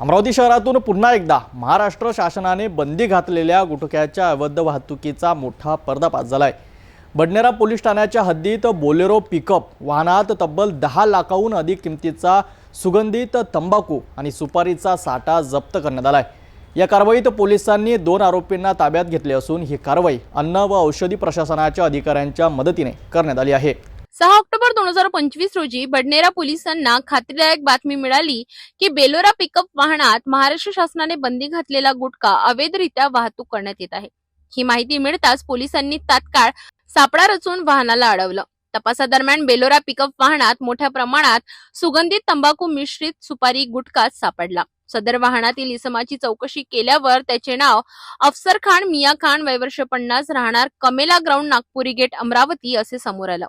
अमरावती शहरातून पुन्हा एकदा महाराष्ट्र शासनाने बंदी घातलेल्या गुटख्याच्या अवैध वाहतुकीचा मोठा पर्दाफाश आहे बडनेरा पोलीस ठाण्याच्या हद्दीत बोलेरो पिकअप वाहनात तब्बल दहा लाखाहून अधिक किमतीचा सुगंधित तंबाखू आणि सुपारीचा साठा जप्त करण्यात आला आहे या कारवाईत पोलिसांनी दोन आरोपींना ताब्यात घेतले असून ही कारवाई अन्न व औषधी प्रशासनाच्या अधिकाऱ्यांच्या मदतीने करण्यात आली आहे. सहा ऑक्टोबर दोन हजार पंचवीस रोजी बडनेरा पोलिसांना खात्रीदायक बातमी मिळाली की बेलोरा पिकअप वाहनात महाराष्ट्र शासनाने बंदी घातलेला गुटखा अवैधरित्या वाहतूक करण्यात येत आहे. ही माहिती मिळताच पोलिसांनी तात्काळ सापळा रचून वाहनाला अडवलं. तपासादरम्यान बेलोरा पिकअप वाहनात मोठ्या प्रमाणात सुगंधित तंबाखू मिश्रित सुपारी गुटखा सापडला. सदर वाहनातील इसमाची चौकशी केल्यावर त्याचे नाव अफसर खान मिया खान वयवर्ष पन्नास राहणार कमेला ग्राउंड नागपुरी गेट अमरावती असे समोर आलं.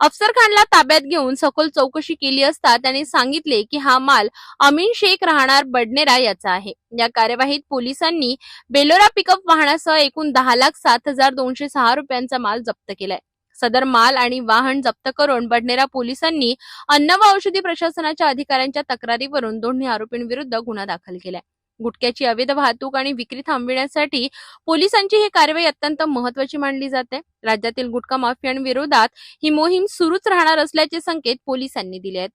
अफसर खानला ताब्यात घेऊन सखोल चौकशी केली असता त्यांनी सांगितले की हा माल अमीन शेख राहणार बडनेरा याचा आहे. या कार्यवाहीत पोलिसांनी बेलोरा पिकअप वाहनासह एकूण दहा लाख सात हजार दोनशे सहा रुपयांचा माल जप्त केलाय. सदर माल आणि वाहन जप्त करून बडनेरा पोलिसांनी अन्न व औषधी प्रशासनाच्या अधिकाऱ्यांच्या तक्रारीवरून दोन्ही आरोपींविरुद्ध गुन्हा दाखल केलाय. गुटख्याची अवैध वाहतूक आणि विक्री थांबविण्यासाठी पोलिसांची ही कारवाई अत्यंत महत्वाची मानली जाते. राज्यातील गुटखा माफियांविरोधात ही मोहीम सुरूच राहणार असल्याचे संकेत पोलिसांनी दिले आहेत.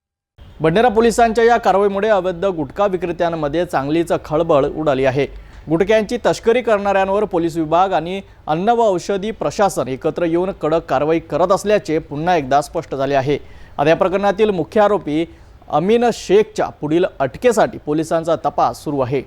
बंडेरा पोलिसांच्या या कारवाईमुळे अवैध गुटखा विक्रेत्यांमध्ये चांगलीच खळबळ उडाली आहे. गुटख्यांची तस्करी करणाऱ्यांवर पोलीस विभाग आणि अन्न व औषधी प्रशासन एकत्र येऊन कडक कारवाई करत असल्याचे पुन्हा एकदा स्पष्ट झाले आहे. आता या प्रकरणातील मुख्य आरोपी अमीन शेखच्या पुढील अटकेसाठी पोलिसांचा तपास सुरू आहे.